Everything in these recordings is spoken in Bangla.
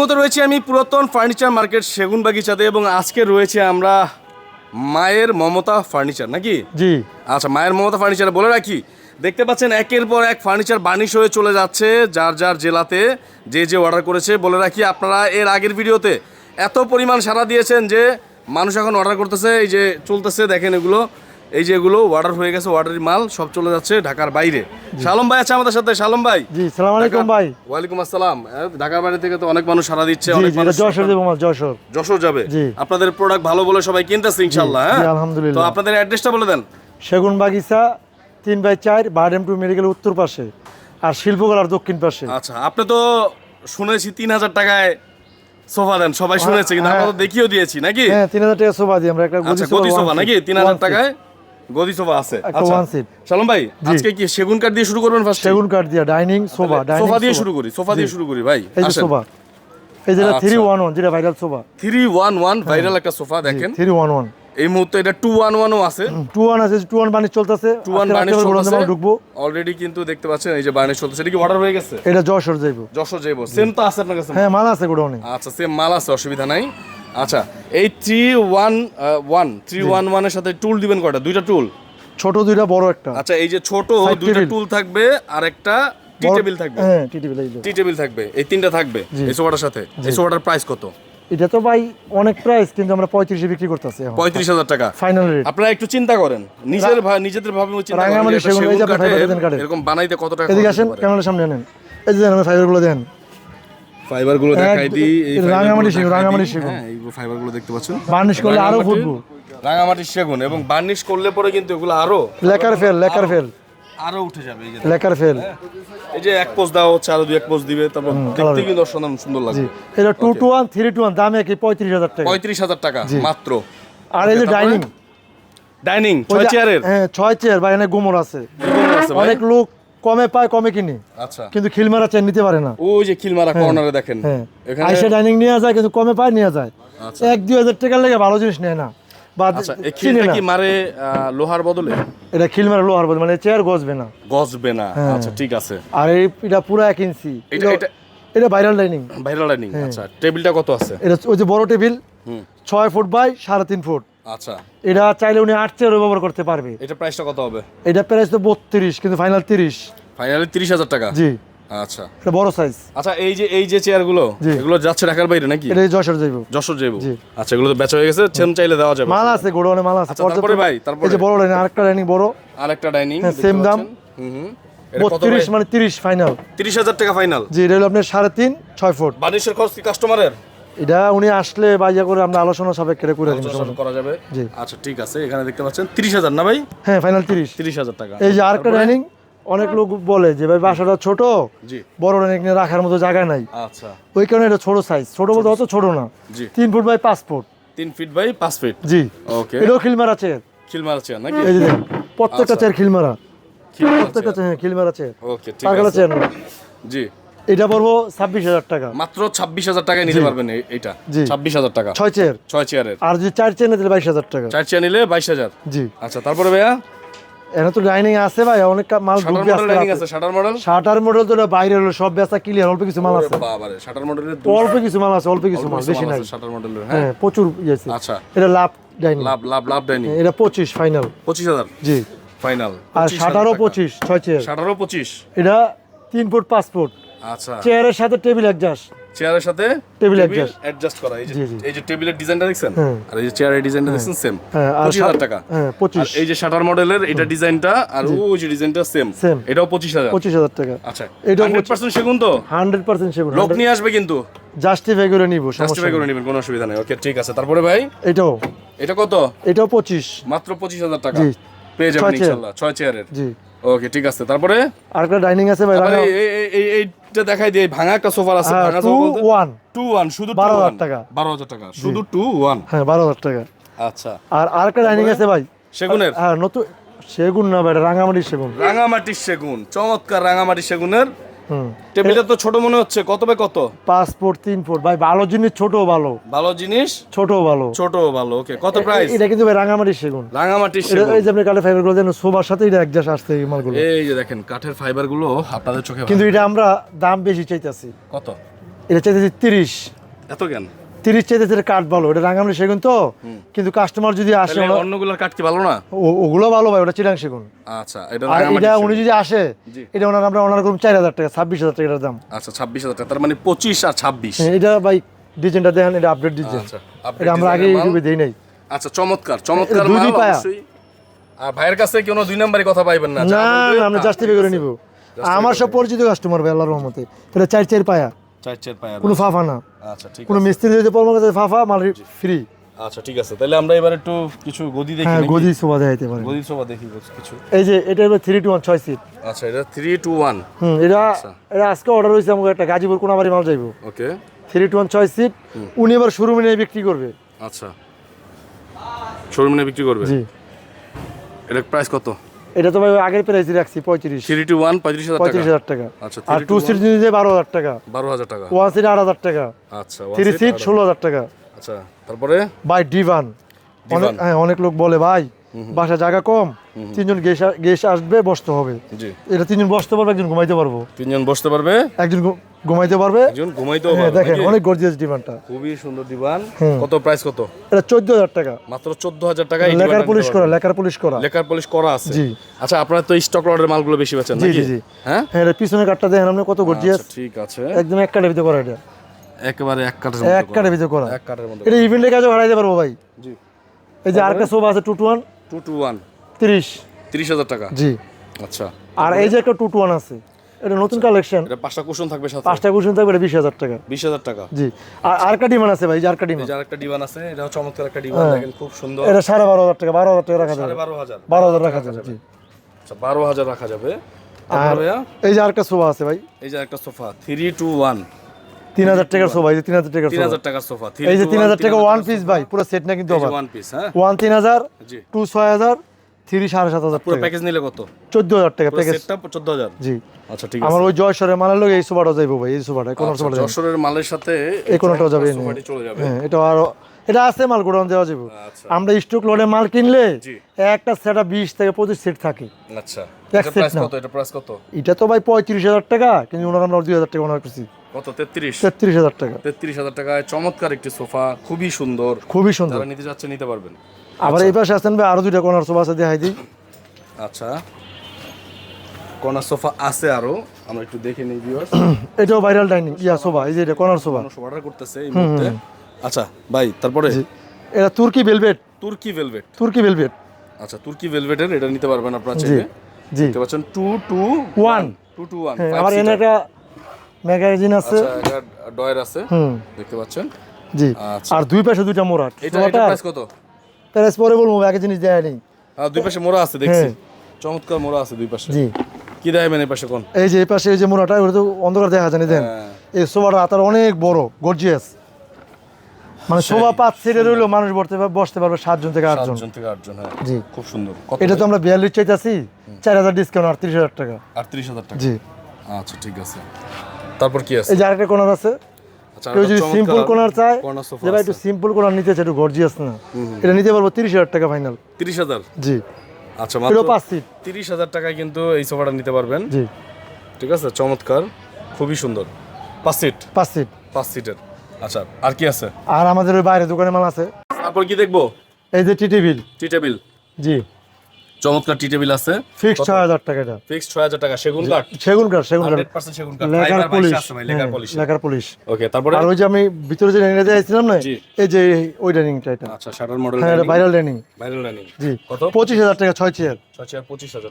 মতো রয়েছে আমি পুরাতন ফার্নিচার মার্কেট সেগুন বাগিচাতে এবং আজকে রয়েছে আমরা মায়ের মমতা ফার্নিচার নাকি? জি। আচ্ছা মায়ের মমতা ফার্নিচার বলে রাখি দেখতে পাচ্ছেন একের পর এক ফার্নিচার বার্নিশ হয়ে চলে যাচ্ছে যার যার জেলাতে যে যে অর্ডার করেছে। বলে রাখি আপনারা এর আগের ভিডিওতে এত পরিমাণ সাড়া দিয়েছেন যে মানুষ এখন অর্ডার করতেছে এই যে চলতেছে দেখেন এগুলো। এই যে এগুলো অর্ডার হয়ে গেছে অর্ডারের মাল সব চলে যাচ্ছে ঢাকার বাইরে। শালম ভাই আছে আমাদের সাথে শালম ভাই। জি সালাম আলাইকুম ভাই। ওয়ালাইকুম আসসালাম। ঢাকার বাইরে থেকে তো অনেক মানুষ সাড়া দিচ্ছে অনেক মানুষ যশোর দেবো মাল যশোর। যশোর যাবে। আপনাদের প্রোডাক্ট ভালো বলে সবাই কিনতেছে ইনশাল্লাহ জি, হ্যাঁ? আলহামদুলিল্লাহ। তো আপনাদের অ্যাড্রেসটা বলে দেন। সেগুন বাগিচা তিন বাই চার বারডেম টু মেডিকেল উত্তর পাশে আর শিল্পকলার দক্ষিণ পাশে। আচ্ছা আপনি তো শুনেছি তিন হাজার টাকায় সোফা দেন সবাই শুনেছে কিন্তু আমরা তো দেখিয়েও দিয়েছি নাকি? হ্যাঁ তিন হাজার টাকা সোফা দিই আমরা একটা আচ্ছা গদি সোফা নাকি? তিন হাজার। টাকায়? গদি সোফা আছে। আচ্ছা। সালম ভাই আজকে কি সেগুন কাঠ দিয়ে শুরু করবেন ফার্স্ট সেগুন কাঠ দিয়া ডাইনিং সোফা ডাইনিং সোফা দিয়ে শুরু করি সোফা দিয়ে শুরু করি ভাই এই সোফা। এই যেটা আচ্ছা। থ্রি ওয়ান ওয়ান যেটা viral sofa. Three one one viral একটা সোফা দেখেন। থ্রি ওয়ান ওয়ান এই মুহূর্তে এটা টু ওয়ান ওয়ানও আছে। টু ওয়ান আছে টু ওয়ান চলতেছে। টু ওয়ান বার্নিশ চলতেছে। ঢুকবো। অলরেডি কিন্তু দেখতে পাচ্ছেন এই যে বার্নিশ চলতেছে। এটা কি অর্ডার হয়ে গেছে? এটা যশোর যাইবো। যশোর যাইবো। সেম তো আছে আপনার কাছে? হ্যাঁ মাল আছে গোডাউনে। আচ্ছা সেম মাল আছে অসুবিধা নাই। আচ্ছা এই three one one three one ওয়ানের সাথে টুল দিবেন কয়টা? দুইটা টুল ছোট দুইটা বড় একটা। আচ্ছা এই যে ছোট দুইটা টুল থাকবে আর একটা টি টেবিল থাকবে। হ্যাঁ টি টেবিল টি টেবিল থাকবে এই তিনটা থাকবে এই সোফাটার সাথে। এই সোফাটার প্রাইস কত? এটা তো ভাই অনেক প্রাইস কিন্তু আমরা পঁয়ত্রিশে বিক্রি করতেছি পঁয়ত্রিশ হাজার টাকা। ফাইনাল রেট আপনারা একটু চিন্তা করেন। নিজের নিজেদের ভাবে চিন্তা করেন। এরকম বানাইতে কত টাকা এদিকে আসেন ক্যামেরার সামনে আনেন। এই যে আমি দেন। ফাইবারগুলো দেখাই দিই রাঙামাটি সেগুন, রাঙামাটি সেগুন। হ্যাঁ এই ফাইবারগুলো দেখতে পাচ্ছেন? বার্নিশ করলে আরও ফুটবো। রাঙামাটির সেগুন এবং বার্নিশ করলে পরে কিন্তু এগুলো আরও লেকার ফেল লেকার ফেল। আরও উঠে যাবে এই যে। লেকার ফেল। এই যে এক পোজ দেওয়া হচ্ছে আরও দুই এক পোজ দিবে তারপর দেখতে কিন্তু অসাধারণ সুন্দর লাগবে। এটা two two one three two one দাম একই পঁয়ত্রিশ হাজার টাকা। পঁয়ত্রিশ হাজার টাকা মাত্র। আর এই যে ডাইনিং ডাইনিং ছয় চেয়ারের হ্যাঁ ছয় চেয়ার বা এনে গুমর আছে। অনেক লোক কমে পায় কমে কিনে। আচ্ছা। কিন্তু খিলমারা চেয়ার নিতে পারে না। ওই যে খিলমারা কর্নারে দেখেন। হ্যাঁ। এখানে আইসা ডাইনিং নিয়ে যায় কিন্তু কমে পায় নিয়ে যায়। আচ্ছা। এক দুই হাজার টাকার লেগে ভালো জিনিস নেয় না। বা আচ্ছা চিনে খিলটা কি মারে লোহার বদলে? এটা খিলমারা লোহার বলে মানে চেয়ার গজবে না। গজবে না। আচ্ছা ঠিক আছে। আর এই এটা পুরো এক ইঞ্চি। এটা এটা- ভাইরাল ডাইনিং ভাইরাল ডাইনিং আচ্ছা। টেবিলটা কত আছে? এটা ওই যে বড় টেবিল ছয় ফুট বাই সাড়ে তিন ফুট আচ্ছা। এটা চাইলে উনি আট চেয়ারও ব্যবহার করতে পারবে। এটা প্রাইসটা কত হবে? এটা প্রাইস তো বত্রিশ কিন্তু ফাইনাল তিরিশ। ফাইনালি তিরিশ হাজার টাকা? জি। আচ্ছা। এটা বড় সাইজ আচ্ছা এই যে এই যে চেয়ারগুলো। এগুলো যাচ্ছে ঢাকার বাইরে নাকি? এটা যশোর যাইব যশোর যাইব আচ্ছা এগুলো তো বেচা হয়ে গেছে সেম চাইলে দেওয়া যাবে। মাল আছে গোডাউনে মাল আছে আচ্ছা, তারপরে ভাই, তারপরে? এই যে বড় ডাইনিং আরেকটা ডাইনিং বড়। আরেকটা ডাইনিং হ্যাঁ, same দাম। হুম মানে তিরিশ ফাইনাল তিরিশ হাজার টাকা ফাইনাল জি এটা হলো আপনার সাড়ে তিন ছয় ফুট। বানিশের খরচ কি কাস্টমারের এটা উনি আসলে বাইজা করে আমরা আলোচনা সাপেক্ষে করে আলোচনা করা যাবে। জি। আচ্ছা ঠিক আছে এখানে দেখতে পাচ্ছেন তিরিশ হাজার না ভাই? হ্যাঁ ফাইনাল তিরিশ। তিরিশ হাজার টাকা। এই যে আরেকটা ডাইনিং অনেক লোক বলে যে ভাই বাসাটা ছোট জি। বড় ডাইনিং রাখার মতো জায়গা নাই। আচ্ছা। ওই কারণে এটা ছোট সাইজ ছোট বলতে অত ছোট না। জি। তিন ফুট বাই পাঁচ ফুট তিন ফিট বাই পাঁচ ফিট জি। ওকে এটাও খিলমারা চেয়ার খিলমারা চেয়ার নাকি? এই যে দেখেন প্রত্যেকটা চেয়ার খিলমারা। খিলমারা প্রত্যেকটা চেয়ার খিলমারা চেয়ার ওকে ঠিক আছে। চেয়ার জি। এটা পড়ব ছাব্বিশ হাজার টাকা। মাত্র ছাব্বিশ হাজার টাকায় নিতে পারবেন এইটা। ছাব্বিশ হাজার টাকা। ছয় চেয়ার ছয় চেয়ারের আর যদি চার চেয়ার নিতে বাইশ হাজার টাকা। চার চেয়ার নিলে বাইশ হাজার। জি। আচ্ছা তারপরে ভাইয়া? এখানে তো ডাইনিং আছে ভাই অনেক মাল ঢুকবে আছে শাটার মডেল শাটার মডেল তো বাইরে হলো সব বেচা ক্লিয়ার অল্প কিছু মাল আছে। বাবারে শাটার মডেলের অল্প কিছু মাল আছে অল্প কিছু মাল বেশি নাই। শাটার মডেলের হ্যাঁ হ্যাঁ? প্রচুর ইয়ে আছে। আচ্ছা। এটা লাভ ডাইনিং লাভ লাভ লাভ ডাইনিং এটা পঁচিশ ফাইনাল পঁচিশ হাজার? জি। ফাইনাল আর শাটারও পঁচিশ ছয় চেয়ার শাটারও পঁচিশ। এটা তিন ফুট পাঁচ ফুট। আচ্ছা। চেয়ারের সাথে টেবিল অ্যাডজাস্ট চেয়ারের সাথে টেবিল adjust। অ্যাডজাস্ট করা। এই যে। এই যে টেবিলের ডিজাইনটা দেখছেন? হ্যাঁ। আর এই যে চেয়ারের ডিজাইনটা দেখছেন সেম হ্যাঁ পঁচিশ হাজার সাত- টাকা। হ্যাঁ আর এই যে শাটার মডেলের এটা ডিজাইনটা আর ওই যে ডিজাইনটা সেম এটাও পঁচিশ হাজার। পঁচিশ হাজার টাকা। আচ্ছা। এটাও হান্ড্রেড পার্সেন্ট সেগুন তো? হান্ড্রেড পার্সেন্ট সেগুন। লোক নিয়ে আসবে কিন্তু। জাস্টিফাই করে নিব সমস্যা জাস্টিফাই করে নেবেন কোনো অসুবিধা নেই। ওকে ঠিক আছে। তারপরে ভাই? এটাও। এটা কত? এটাও পঁচিশ। মাত্র পঁচিশ হাজার টাকা। জি। পেয়ে যাবেন ইনশাআল্লাহ ছয় চেয়ারের জি। ওকে ঠিক আছে। তারপরে? আর একটা ডাইনিং আছে ভাই এই- এই- এই- এই- এইটা দেখাই দিই ভাঙা একটা সোফা আছে হ্যাঁ ভাঙা সোফা বলতে ওয়ান টু ওয়ান শুধু বারো হাজার 2 টাকা। বারো হাজার টাকা শুধু টু ওয়ান হ্যাঁ বারো হাজার টাকা। আচ্ছা। আর আরেকটা ডাইনিং আছে ভাই। সেগুনের? হ্যাঁ নতুন সেগুন না ভাই রাঙামাটির সেগুন। রাঙামাটির সেগুন চমৎকার রাঙামাটির সেগুনের। টেবিলটা তো ছোট মনে হচ্ছে। কত বাই কত? পাঁচ ফুট তিন ফুট ভাই ভালো জিনিস ছোট ভালো। ভালো জিনিস? ছোট ভালো। ছোট ভালো ওকে কত প্রাইস এটা কিন্তু ভাই রাঙামাটির সেগুন। রাঙামাটির সেগুন। এই যে আপনি কাঠের ফাইবারগুলো দেন সোবার সাথে এটা অ্যাডজাস্ট আসছে এই মালগুলো। এই যে দেখেন কাঠের ফাইবারগুলো আপনাদের চোখে কিন্তু এটা আমরা দাম বেশি চাইতেছি। কত? এটা চাইতেছি তিরিশ। এত কেন? তিরিশ চাইতেছে কাঠ ভালো এটা সেগুন তো? কিন্তু কাস্টমার যদি আসে অন্যগুলোর কাঠ কি ভালো না? ওগুলো ভালো ভাই ওটা চিরাং সেগুন। আচ্ছা এটা এটা উনি যদি আসে এটা ওনার আমরা ওনার করুন চার হাজার টাকা ছাব্বিশ হাজার টাকা এটার দাম। আচ্ছা ছাব্বিশ হাজার টাকা তার মানে পঁচিশ আর ছাব্বিশ। হ্যাঁ, এটা ভাই ডিজাইনটা দেখেন এটা আপডেট ডিজাইন আচ্ছা এটা আমরা আগে ইউটিউবে দেই নাই। আচ্ছা চমৎকার চমৎকার দুই পায়া। আর ভাইয়ের কাছে কোনো দুই নাম্বারই কথা পাইবেন না না আমরা। জাস্টিফাই করে নিব। আমার সব পরিচিত কাস্টমার ভাই আল্লাহর রহমতে। এটা চার চার পায়া। চার চার পায়া কোনো ফাফা না। আচ্ছা ঠিক কোনো মিস্ত্রি যদি পরামর্শ দেয় ফাফা মাল ফ্রি আচ্ছা ঠিক আছে। তাহলে আমরা এবার একটু কিছু গদি দেখি হ্যাঁ? গদি শোভা দেখাইতে পারে গদি সোফা দেখি কিছু। এই যে এটা হলো থ্রি টু ওয়ান ছয় সিট আচ্ছা এটা থ্রি টু ওয়ান হুম এটা আচ্ছা। এটা আজকে অর্ডার হয়েছে আমাকে একটা গাজীপুর কোনাবাড়ি মাল যাইবো। ওকে। থ্রি টু ওয়ান ছয় সিট উনি এবার শোরুমে নিয়ে বিক্রি করবে। আচ্ছা। শোরুমে বিক্রি করবে? জি। এটা প্রাইস কত? এটা তো ভাই আগের প্রাইসে রাখছি পঁয়ত্রিশ। থ্রি টু ওয়ান পঁয়ত্রিশ হাজার পঁয়ত্রিশ টাকা। হাজার টাকা। আচ্ছা আর টু সিট নিতে বারো হাজার টাকা। বারো হাজার টাকা। ওয়ান সিট আট হাজার টাকা। আচ্ছা থ্রি সিট ষোলো হাজার। টাকা। আচ্ছা তারপরে? বাই ডিভান অনেক হ্যাঁ অনেক লোক বলে ভাই বাসা জায়গা কম তিনজন গেস্ট আসবে বসতে হবে। এটা তিনজন বসতে পারবে একজন ঘুমাইতে পারব। তিনজন বসতে পারবে? একজন ঘুমাইতে পারবে। একজন ঘুমাইতেও হ্যাঁ পারবে দেখেন অনেক গর্জিয়াস ডিমান্ডটা। খুবই সুন্দর হুম। কত প্রাইস কত? এটা চোদ্দ হাজার টাকা। মাত্র চোদ্দ হাজার টাকা এই লেকার পুলিশ করা। লেকার পুলিশ করা। লেকার পলিশ করা আছে। জি। আচ্ছা আপনারা তো স্টক লটের মালগুলো বেশি বেচেন জি নাকি? জি জি। হ্যাঁ? হ্যাঁ এটা পিছনের কাঠটা দেখেন আপনি কত গর্জিয়াস আচ্ছা, ঠিক আছে। একদম এক কাঠের ভিতরে করা এটা। একেবারে এক কাঠের এক কাঠের ভিতরে করা। এক কাঠের মধ্যে এটা ইভেন্টের কাজে ভাড়াইতে পারব ভাই। জি। এই যে আরেকটা সোফা আছে two two one two two one তিরিশ। তিরিশ হাজার টাকা? জি। আচ্ছা। আর এই যে একটা টু টু ওয়ান আছে এটা নতুন কালেকশন। এটা পাঁচটা কুশন থাকবে সাথে? পাঁচটা কুশন থাকবে এটা বিশ হাজার টাকা। বিশ হাজার টাকা। জি। আর আরেকটা ডিমান্ড আছে ভাই আরেকটা ডিমান্ড। একটা ডিভান আছে এটা চমৎকার একটা ডিভান হ্যাঁ। দেখেন খুব সুন্দর। এটা সাড়ে বারো হাজার টাকা বারো হাজার টাকা রাখা যাবে। বারো হাজার। বারো হাজার রাখা যাবে জি। আচ্ছা বারো হাজার রাখা যাবে। আর এই যে আরেকটা সোফা আছে ভাই। এই যে একটা সোফা থ্রি টু ওয়ান তিন হাজার টাকার সোফা এই যে তিন হাজার টাকার তিন সোফা। হাজার টাকার সোফা এই যে তিন হাজার টাকা ওয়ান পিস ভাই পুরো সেট না কিন্তু ওয়ান পিস হ্যাঁ? ওয়ান তিন হাজার জি। টু ছয় হাজার থ্রি সাড়ে সাত হাজার পুরো প্যাকেজ নিলে কত? চোদ্দ হাজার টাকা প্যাকেজ চোদ্দ হাজার। জি। আচ্ছা ঠিক আছে। আমার ওই জয়সরের মালের লোক এই সোফাটা যাইবো ভাই এই সোফাটা কোন আচ্ছা, সোফাটা যশোরের মালের সাথে এই কোনোটাও যাবে চলে যাবে। হ্যাঁ এটা আরও এটা আছে মাল গোডাউন দেওয়া যাবে আচ্ছা। আমরা স্টক লোডে মাল কিনলে একটা সেট বিশ থেকে পঁচিশ সেট থাকে। আচ্ছা। এক এটা প্রাইস না। কত? এটা প্রাইস কত? এটা তো ভাই পঁয়ত্রিশ হাজার টাকা কিন্তু ওনার আমরা দুই হাজার টাকা ওনার করছি। কত? তেত্রিশ। তেত্রিশ হাজার টাকা। তেত্রিশ হাজার টাকায় চমৎকার একটি সোফা খুবই সুন্দর। খুবই সুন্দর। নিতে যাচ্ছে নিতে পারবেন। আবার এই পাশে আসেন ভাই আরও দুইটা কোনার সোফা আছে দেখাই দিই। আচ্ছা। কর্নার সোফা আছে আরও আমরা একটু দেখে নিই ভিউয়ার্স এটাও ভাইরাল ডাইনিং ইয়া সোফা এই যে এটা কর্নার সোফা। অর্ডার করতেছে এই মুহূর্তে? আচ্ছা ভাই তারপরে? এটা তুর্কি ভেলভেট তুর্কি ভেলভেট তুর্কি ভেলভেট আচ্ছা তুর্কি ভেলভেটের এটা নিতে পারবেন আপনারা চাইলে। জি। দেখতে পাচ্ছেন two two One. Two two one হ্যাঁ আমার এনে একটা ম্যাগাজিন আছে। আচ্ছা ডয়ের আছে। হুম। দেখতে পাচ্ছেন। জি। আচ্ছা। আর দুই পাশে দুইটা মোড়াট এটা এটা প্রাইস কত? প্যারেস পরে বলব আগে জিনিস দেয় নেই। হ্যাঁ দুই পাশে মোড়া আছে দেখছি। হ্যাঁ। চমৎকার মোড়া আছে দুই পাশে। জি। কি দেখাবেন এই পাশে কোন? এই যে এই পাশে এই যে মোড়াটা ওটা তো অন্ধকার দেখা জানি দেন। হ্যাঁ। এই সোফাটা আতার অনেক বড় গর্জিয়াস মানে সোফা পাঁচ সিটে রইল মানুষ বসতে পারবে বসতে পারবে সাতজন থেকে আটজন। সাতজন থেকে আটজন হ্যাঁ। জি। খুব সুন্দর। এটা তো আমরা বিয়াল্লিশ চাইতেছি চার হাজার ডিসকাউন্ট আটত্রিশ হাজার টাকা। আটত্রিশ হাজার টাকা। জি। আচ্ছা ঠিক আছে। তারপর কি আছে? এই যে আরেকটা কোনার আছে। কেউ যদি সিম্পল কোনার চায় যে ভাই একটু সিম্পল কোনার নিতে চাই একটু গর্জিয়াস না। এটা নিতে পারব তিরিশ হাজার টাকা ফাইনাল তিরিশ হাজার? জি। আচ্ছা মাত্র পাঁচ সিট তিরিশ হাজার টাকায় কিন্তু এই সোফাটা নিতে পারবেন। জি। ঠিক আছে চমৎকার খুবই সুন্দর। পাঁচ সিট পাঁচ সিট পাঁচ সিটের আচ্ছা আর কি আছে? আর আমাদের ওই বাইরে দোকানে মাল আছে। তারপর কি দেখব? এই যে টি টেবিল। টি টেবিল। জি। চমৎকার টি টেবিল আছে। টাকা এটা। ছয় হাজার টাকা সেগুন কাঠ? সেগুন কাঠ সেগুন কাঠ। সেগুন কাঠ। লেকার ফাইবার পুলিশ আছে lacquer polish lacquer polish okay তারপরে? আর ওই যে আমি ভিতরে যে ডাইনিংটা যাইছিলাম না এই যে ওই ডাইনিংটা এটা। আচ্ছা শাটার মডেল হ্যাঁ ভাইরাল ডাইনিং ভাইরাল রানিং জি। কত? টাকা ছয় চেয়ার ছয় চেয়ার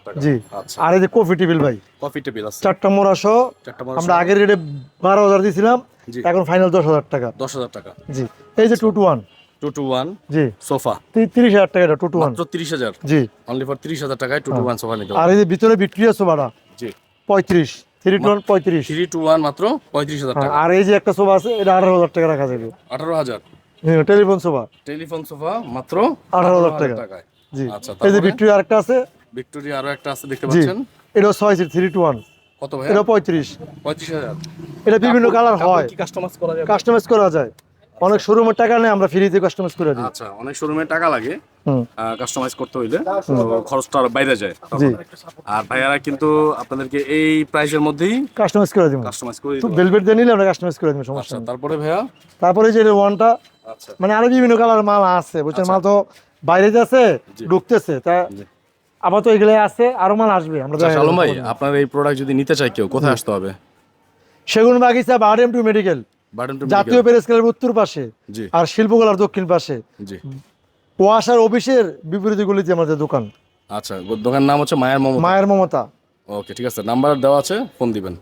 টাকা। জি। আচ্ছা। আর এই যে কফি টেবিল ভাই কফি টেবিল আছে। চারটা মোড়া সহ চারটা আমরা আগের রেটে বারো হাজার দিয়েছিলাম এখন ফাইনাল দশ হাজার টাকা। দশ হাজার টাকা। জি। এই যে two two one two two one জি। সোফা। তিরিশ হাজার টাকা টু টু ওয়ান। তিরিশ হাজার। জি। অনলি ফর তিরিশ হাজার টাকায় টু টু ওয়ান সোফা নিতে আর এই যে ভিতরে ভিক্টোরিয়া সোফাটা জি। পঁয়ত্রিশ। থ্রি টু ওয়ান পঁয়ত্রিশ। থ্রি টু ওয়ান মাত্র পঁয়ত্রিশ হাজার টাকা। আর এই যে একটা সোফা আছে এটা আঠারো হাজার টাকা রাখা যাবে। আঠারো হাজার। হ্যাঁ, টেলিফোন সোফা। টেলিফোন সোফা মাত্র আঠারো হাজার টাকায়। জি। আচ্ছা এই যে ভিক্টোরিয়া আরেকটা আছে। ভিক্টোরিয়া আরও একটা আছে দেখতে পাচ্ছেন? এটাও ছয় থ্রি টু ওয়ান কত ভাই এটা পঁয়ত্রিশ। পঁয়ত্রিশ হাজার। এটা বিভিন্ন কালার হয়। কাস্টমাইজ করা যাবে কাস্টমাইজ করা যায়। অনেক শোরুমের টাকা নেই আমরা ফ্রিতে কাস্টমাইজ করে দিই। আচ্ছা অনেক শোরুমের টাকা লাগে কাস্টমাইজ করতে হইলে। খরচটা আরও বাইরে যায়। জি। আর ভাইয়ারা কিন্তু আপনাদেরকে এই প্রাইসের মধ্যেই কাস্টমাইজ করে দিব। কাস্টমাইজ করে তো দিতে ভেলভেট দিয়ে নিলে আমরা কাস্টমাইজ করে দিব সমস্যা আচ্ছা নেই। তারপরে ভাইয়া? তারপরে যে ওয়ানটা আচ্ছা। মানে আরও বিভিন্ন কালার মাল আছে বুঝছেন? মাল তো বাইরে যাচ্ছে ঢুকতেছে। তা। আবার তো এগুলো আছে আরও মাল আসবে আমরা আচ্ছা, দেখা ভাই। আপনার এই প্রোডাক্ট যদি নিতে চাই কেউ কোথায় আসতে হবে? Segun Bagicha BIRDEM to medical. জাতীয় প্রেস ক্লাবের উত্তর পাশে আর শিল্পকলার দক্ষিণ পাশে। কুয়াশার ওয়াসার অফিসের বিপরীত গলিতে আমাদের দোকান। আচ্ছা দোকানের নাম হচ্ছে মায়ের মমতা। মায়ের মমতা। ওকে ঠিক আছে নাম্বার দেওয়া আছে ফোন দিবেন।